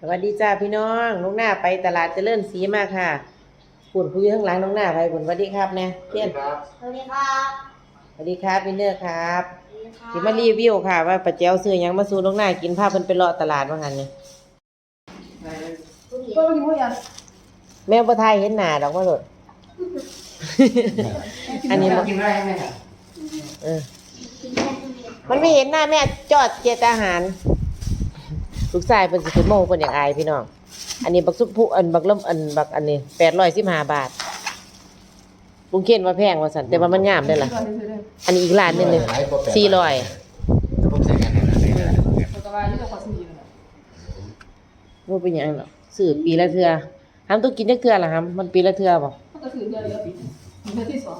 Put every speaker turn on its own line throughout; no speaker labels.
สวัสดีจ้าพี่น้องน้องหน้าไปตลาดเจริญศรีมาค่ะปุ่นผู้อยู่ข้างหลังน้องหน้าไปปุ่นสวัสดีครับเนี่ยเพี้ยน
สวัสดีครับ
สวัสดีครับพี่เนอร์ครับ
สวัสดีครับ
สิมารีวิวค่ะ ว่าป้าเจ้าซื้อหยังมาสู่น้องหน้ากินภาพเพิ่นไปเลาะตลาดว่างั้นเนี่ย
ก็ไม่รู้ยัง
แม่บ่ทายเห็นหน้าดอกว่าโลดอันนี้บ่
กินได้ไหมครับ
เออมันไม่เห็นหน้าแม่จอดเจตอาหาร ลูกชายเป็นสิขึ้นโมงเพิ่นอยากอายพี่น้อง อันนี้บักซุปผู้อันบักเริ่มอันบักอันนี้แปดร้อยสิบห้าบาทลุงเคนว่าแพงว่าสันแต่ว่ามันงามเด้ล่ะ อันนี้อีกร้านหนึงหนึงสี่ร้อย
ผมใส่กันในนั้น
มันก็ว่าที่เราขอซื้อนะ
ว่เป็นหยังหรอกซื้อปีละเทื่อห้ามต้องกินจักเทื่อล่ะครับมันปีละเทื่อบ่
มันก็ซื้อเดือนเดียวปีเดือนที่สอง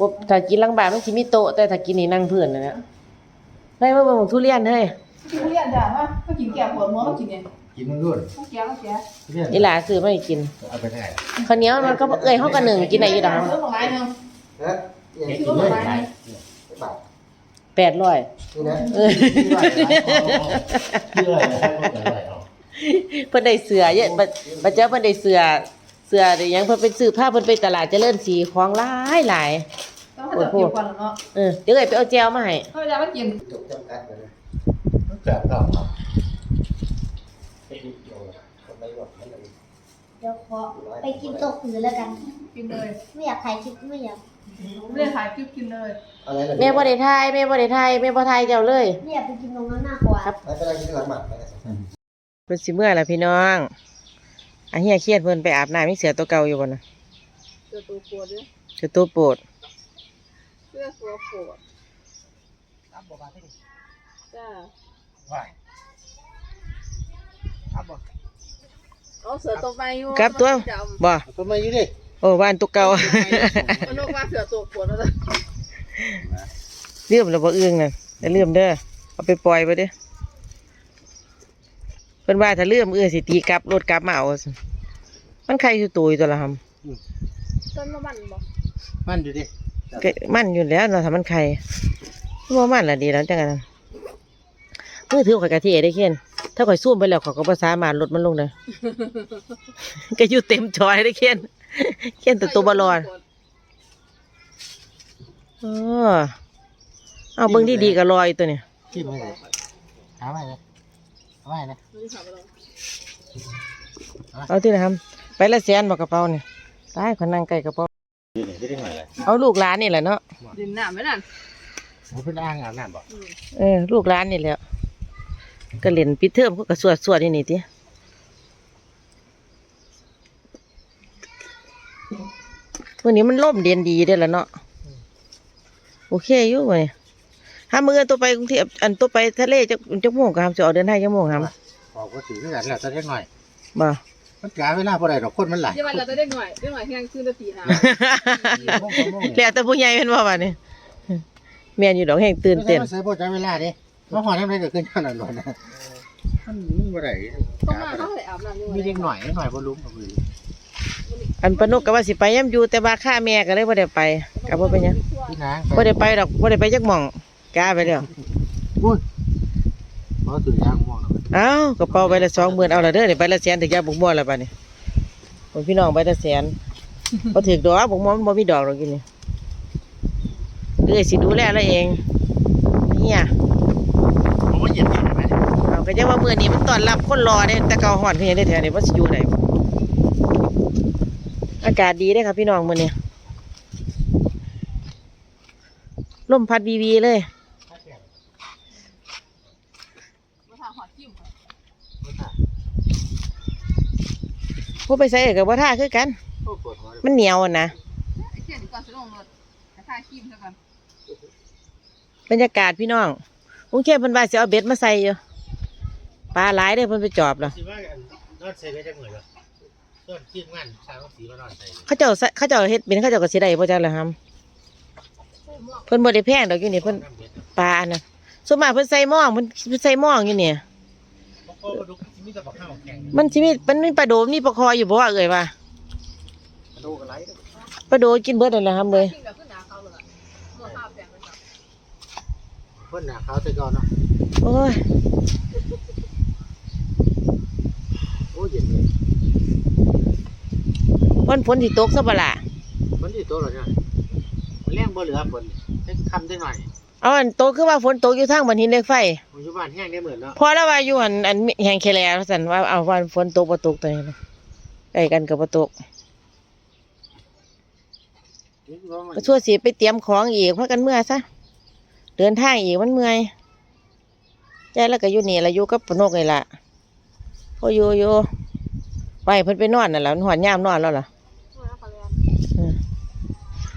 ว่าถ้ากินหลังบ้านมันสิมีโต๊ะแต่ถ้ากินนี่นั่งพื้นนะเนี่ยได้มาเบิ่งทุเรียนเฮ้ย
กินทุเรียนจ้าว่าก็กินแก่ปวดหัวก็กินเนี่ย
กินมันรุ่น
ต้องแก่ก็แก่
อีหลาซื้อมาให้กิน
เอาไปได้
ข้าวเหนียวมันก็เอ้ยเฮาก็หนึ่งกินได้อยู่ดอกครับ
เรื่องของไรนึง
นะยังกินไม่ได้บาท
แปดร้อย
นี่นะ
เออ
ชื่ออะไรนะ
เพิ่นได้เสือเยอะบัดบัดเจ้าเพิ่นได้เสือเสือได้หยังเพิ่นไปซื้อผ้าเพิ่นไปตลาดเจริญศรีของหลายหลาย
ต้องให้เกี่ยวกันเนาะ
เออเดี๋ยวเอ้ยไปเอาแจวมาให้
เขาจะมากิน
จบจำกัดเลย แบบก็ครับไปดูโยคนไม่หมดไม่เลย
เดี๋ยวขอไปกินโต๊ะอื่นแล้วกัน
กินเลย
ไม่อยากถ่ายคลิปไม่อยาก
ไม่ได้ขายกิ๊บกินเลย
อะไรนะ
แม่บ่ได้ทายแม่บ่ได้ทายแม่บ่ทายเจ้าเลย
ไม่อยากไปกินตรงนั้นมากกว่า
ครับ
ไม่เป็นไรกินหลังหมัดไปเลย
เพิ่นสิเมื่อล่ะพี่น้องอาเฮียเครียดเพิ่นไปอาบน้ำมีเสือตัวเก่าอยู่บ่น่ะ
เจอตัวปวดด้วย
เสือตัวโปรด
เสื้อตัวปวดจ้า
ว่า
เอาเสือตัวไปอยู่
กลับตัวบ่
ตัวมาอยู่ดิ
โอ้บ้านตัวเก่า
มันนกว่าเสือตัวปวดแล้ว
เลื่อมแล้วบ่อึ้งนั่นอย่าลืมเด้อเอาไปปล่อยไปเด้อเพิ่นว่าถ้าเลื่อมเอื้อสิตีกลับรถกลับมาเอาซั่นมันใครอยู่ตัวอยู่ตัวละหำ
ต้นน้ำมันบ่
มันอยู่ดิ
ก็มันอยู่แล้วเราทำมันใครว่ามันละดีแล้วจังกัน มือถือข่อยกะที่ได้เขียนถ้าข่อยซูมไปแล้วข่อยก็ภาษามารถลดมันลงเลยก็อยู่เต็มจอยได้เขียนเขียนแต่ตัวบอลอนเออเอาเบิ้งที่ดีๆก็ลอยตัวเนี่ย
กินไม่เลยหาไม่เลยหาไม่เลย
เอาที่ไหนครับไปละแสนบอกกระเป๋าเนี่ยตายคนนั่งใกล้กระเป๋า
นี่ได้ได้หน่อยเลย
เอาลูกหลานนี่แหละเนาะ
ดินน้ำไหมนั่น
ผมเป็นอ่างอาบน้ำบ่
เออลูกหลานนี่แหละ ก็เล่นปิดเทอมเขาก็สวดสวดๆนี่นี่ติวันนี้มันล่มเด่นดีได้อแล้วเนาะโอเคอยู่เว้ยถ้ามือตัวไปกรุงเทพอันตัวไปทะเลจะจะม่วงก็ทำจะออกเดินทางจะม่วงครับ
บอกว่าถือกันแล้วจะเล็กหน่อย
บ่
มันกาเวลาพอได้ดอกคนมันหลาย
ยังไงเราจะได้หน่อยได้หน่อยแห้งขึ้นจะตีหา
แล้วแต่ผู้ใหญ่เป็นว่าบ่เนี่ยแม่นอยู่ดอกแห่งตื่นเต้น
ใส่พวกใจเวลาดิ มาหอน้ำได้ก็ขึ้นขนาดนั้นนะมันมันบ่ได้
ต้องมาเขาเลยอาบน้ำยังไง
มีเล็กหน่อยเล็กหน่อยบ่ลุ้มกับมือ
อันปานกก็ว่าสิไปย่ำอยู่แต่ว่าข้าแม่ก็เลยบ่ได้ไปก็บ่เป็นหยัง
พี่นาง
บ่ได้ไปดอกบ่ได้ไปจักหม่องกาไปแล้ว
อุ้ยบ่ถือยางม่วงแล้ว
เอ้ากระเป๋าใบละสองหมื่นเอาละเด้อนี่ใบละแสนถึงยาบุกม่วงแล้วป่ะนี่ผมพี่น้องใบละแสนพอถึงดอกบุกม่วงมันบ่มีดอกหรอกกินนี่เอ้ยสิดูแลแล้วเองเนี่ย
ผมว่าเย็นดีไหม
เอา ก็จะว่ามื้อนี้มันต้อนรับคนรอเด้แต่เก่าฮ้อนคือหยังได้แถวนี้ว่าสิอยู่ไหนอากาศดีเด้ครับพี่น้องมื้อนี้ลมพัดวีวีเลยผู้ไปใส่กับบ่ท่าคือกัน มันเหนียวน่ะบรรยากาศพี่น้องกรุงเทพเพิ่นว่าสิเอาเบ็ดมาใส่อยู่ ปลาหลายเด้อเพิ่นไปจอบแล้ว
สิว่านอนใส่ได้จังเหมือนเหรอต้นทีมงานชาวสีมานอนใส่
เขาเจ้าใส่เขาเจ้าเฮ็ดเป็นเขาเจ้าก็สิได้บ่จักล่ะครับเพิ่นบ่ได้แพงดอกอยู่นี่เพิ่น
น้ำเบ็ด
ปลาอันน่ะส่วนมากเพิ่นใส่หม้องเพิ่นเพิ่นใส่หม้องอยู่นี่
เพราะพ่อมาดูมีแต่ปลาข้าวแข็ง
มันสิมีมันมีปลาโดมมีปลาคออยู่บ่ว่าเอ่ยว่า
ดูกันไร
ปลาโดกินเบิดนั่นแหละครับเลย
จิ้มกับขึ้นหนาเขาเลยเมื่อข้าวแปลงไปจับ
เพิ่นหนาขาวแต่ก่อนเนาะ
โอ้ย อ้เย็นเลยวันฝนที่ตกซะบ่ล่ะ
ฝนที่ตกเหรอเนี่ยมันแรงบ่เหลือฝนแค่คำได้หน่อย
เอาอันโตคือว่าฝนตกอยู่ทางบันหินเล็กไฟ
ปัจจุบันแห้งได้เหมือนเนาะ
พอแล้วว่าอยู่อันอันแห้งแคลร์สันว่าเอาวันฝนตกระตกตัวนี้นะใกล้กันกับ
ประตก
ก็ชั่วสีไปเตรียมของอีกเพราะกันเมื่อซะเดินทางอีกมันเมื่อยใจแล้วก็อยู่นี่ละอยู่กับปนกไงล่ะ พออยู่อยู่ไปเพิ่นไปนอนนั่นล่ะมันหอนยามนอนแล้วล่ะ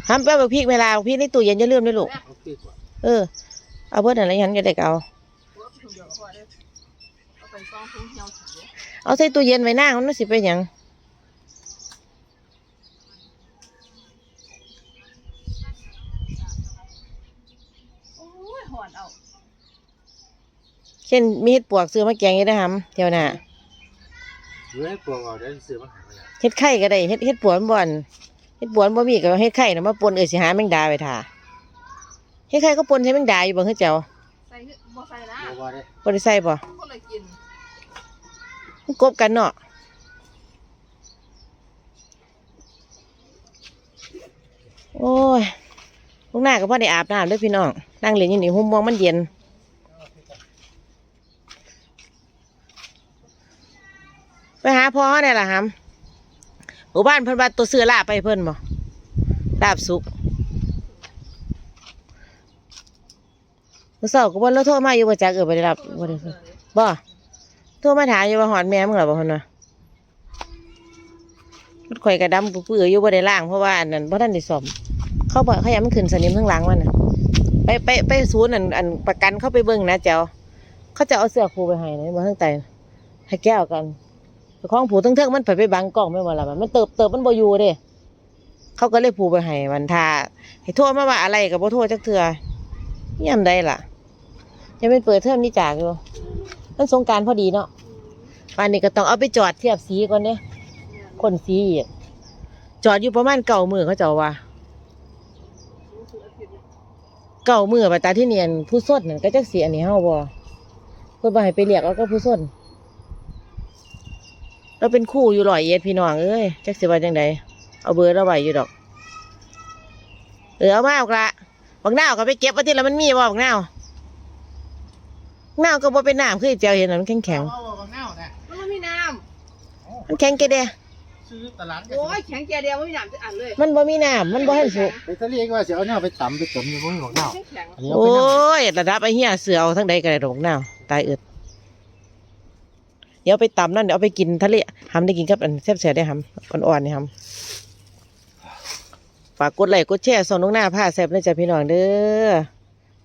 ห้ามไปเอาบักพริกเวลาบักพริกในตู้เย็นอย่าลืมด้วยลูก
เอาปีกว่า
เออเอาเบิดอะไรยันก็ได้ก็เอา
เอาไปซองทุ่งเหี่ยวถือ
เอาใส่ตู้เย็นไว้หน้ามันน่าสิเป็นหยัง
โอ้ยหอนเอา
เช่นมีเห็ดปวกซื้อมาแกงอยังได้หำเที่ยวหน้า
หรือให้ปวงเอาเดี๋ยวซื้อมาหาไปแล้ว
เห็ดไข่ก็ได้เห็ดเห็ดปวกมันบ่อนเห็ดปวกมันบ่มีก็เห็ดไข่น่ะมาปนเอ้ยสิหาแมงดาไปท่าเห็ดไข่ก็ปนใช้แมงดาอยู่บ่คือเจ้า
ใส่คือบ่ใส่นะ
บ่บ่ได้
บ่ได้ใส่บ่
คนเลยกิน
มันกบกันเนาะโอ้ยลูกหน้าก็พอได้อาบน้ำเด้วยพี่น้องนั่งเล่นอยู่นี่หุ่มมองมันเย็น ไปหาพ่อเนี่ยล่ะฮัมหมู่บ้านเพิ่นว่าตัวเสือลาบไปเพิ่นบ่ลาบสุกมื้อเช้าก็บ่แล้วโทรมาอยู่บ่จักเออบ่ได้รับบ่ได้รับบ่โทรมาถามอยู่ว่าหอดแม่มึงเหรอบ่เพิ่นว่ามันข่อยกระดำปื้อๆอยู่บ่ได้ล้างเพราะว่าอันนั้นบ่ทันได้ซ่อม เขาบอกเขาอยากมันขึ้นสนิมทั้งหลังมันน่ะไปไปไปศูนย์อันอันประกันเข้าไปเบิ่งนะเจ้า เขาจะเอาเสื้อครูไปให้นะบ่ทั้งไตให้แก้วกัน ของผูทั้งเทิงมันไปไปบังกล้องไม่หมดละมันมันเติบเติบมันบ่อยู่เด้เขาก็เลยผูไปให้วันทาให้โทษมาว่าอะไรกับบ่โทษจักเถื่อย่ำได้ล่ะยังไม่เปิดเทอมนี่จากอยู่มันสงการพอดีเนาะวันนี้ก็ต้องเอาไปจอดเทียบสีก่อนเนี่ยคนสีจอดอยู่ประมาณเก่ามือเขาเจ้าว่าเก่ามือปตาที่เนียนผู้ส้นนั่นก็จักเสียอันนี้เฮาบ่เพื่อบ่ให้ไปเรียกแล้วก็ผู้ส้น เราเป็นคู่อยู่ร้อยเอ็ดพี่น้องเอ้ยจักสิว่าจังใดเอาเบอร์เราไว้อยู่ดอก เออเอามาเอาละบักนาวก็ไปเก็บไว้ที่แล้วมันมีบ่บักนาวบักนาวก็บ่เป็นน้ำคือเจียวเห็นแล้วมันแข็งแข็ง
เอาเอาบางแนวนะ
มันไม่มีน้
ๆมันแข็งแกเด้
ซื้อตลาดำก็
โอ้ยแข็งแก่เดียวไม่มีน้ำจะอ่านเลย
มันบ่มีน้ำมันบ่ให้สุก
ไปทะเลก็ว่าสิเอาแนวไปตำไปตำอยู่บ่มีของแนว
แข็งแข็ง
อันนี้เอา
โอ้
ไปนำ
ยระดับไอ้เหี้ยเสือเอาทั้งใดก็ได้ดอกบักนาวตายเอิด เดี๋ยวเอาไปตำนั่นเดี๋ยวเอาไปกินทะเลหำได้กินกับอันแซ่บๆได้หำอ่อนๆนี่หำฝากกดไลค์กดแชร์ส่งน้องหน้าผ้าแซ่บนะจ๊ะพี่น้องเด้อ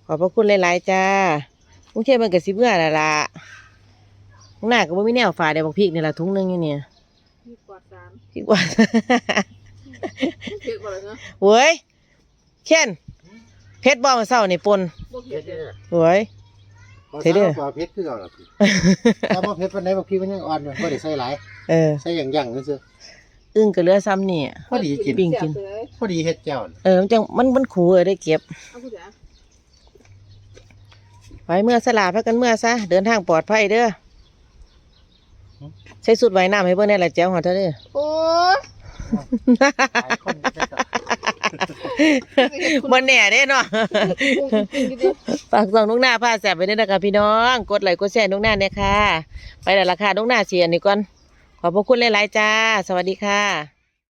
ขอบพระคุณหลายๆจ้าลุงเทพมันก็สิเบื่อและล่ะน้องหน้าก็บ่มีแนวฝากได้บอกพริกนี่ล่ะถุงหนึงอยู่เนี่ย
มีกวาดสาม
พริกหวาน
เผ็ดกว่าเลยเนาะ
เว้ยเช่นเพชรบ่มาเศร้านี่ปน
บ่เผ็
เฮ็
ด
ด
เล
เด้
ย
อ
เว้ย เฮ็ดเด้อ
บ่เพชรคือเอาล่ะพี่ถ้าบ่เพชรปานใดบ่พี่มันยังอ่อนอยู่บ่ได้ใส่หลาย
เออ
ใส่หยังๆซื่อ
อึ้งก็เหลือซ้ำนี่
พอดีกิน
ปิ้งกิน
เสียบเลย
พอดีเฮ็ดแจ่วน่ะ
เออ มันจังมันมันขู่เออได้เก็บ
เอาคุณจ๋า
ไปเมื่อสลาพักกันเมื่อซะ เดินทางปลอดภัยเด้อ ใช้สุดไว้น้ำให้เบิ่งได้ละแจ้วหอดเท่าเด้อ
โอ้ย
หลายคนจะจั มั
นแน่เด้เนาะ
กินกินกิน
ฝากส่องนุกหน้าผ้าแสบไปด้วยนะคะพี่น้อง กดไลค์กดแชร์นุกหน้าเนี่ยค่ะ ไปแต่ราคานุกหน้าเสียนี่ก่อน ขอบพระคุณหลายๆจ้า สวัสดีค่ะ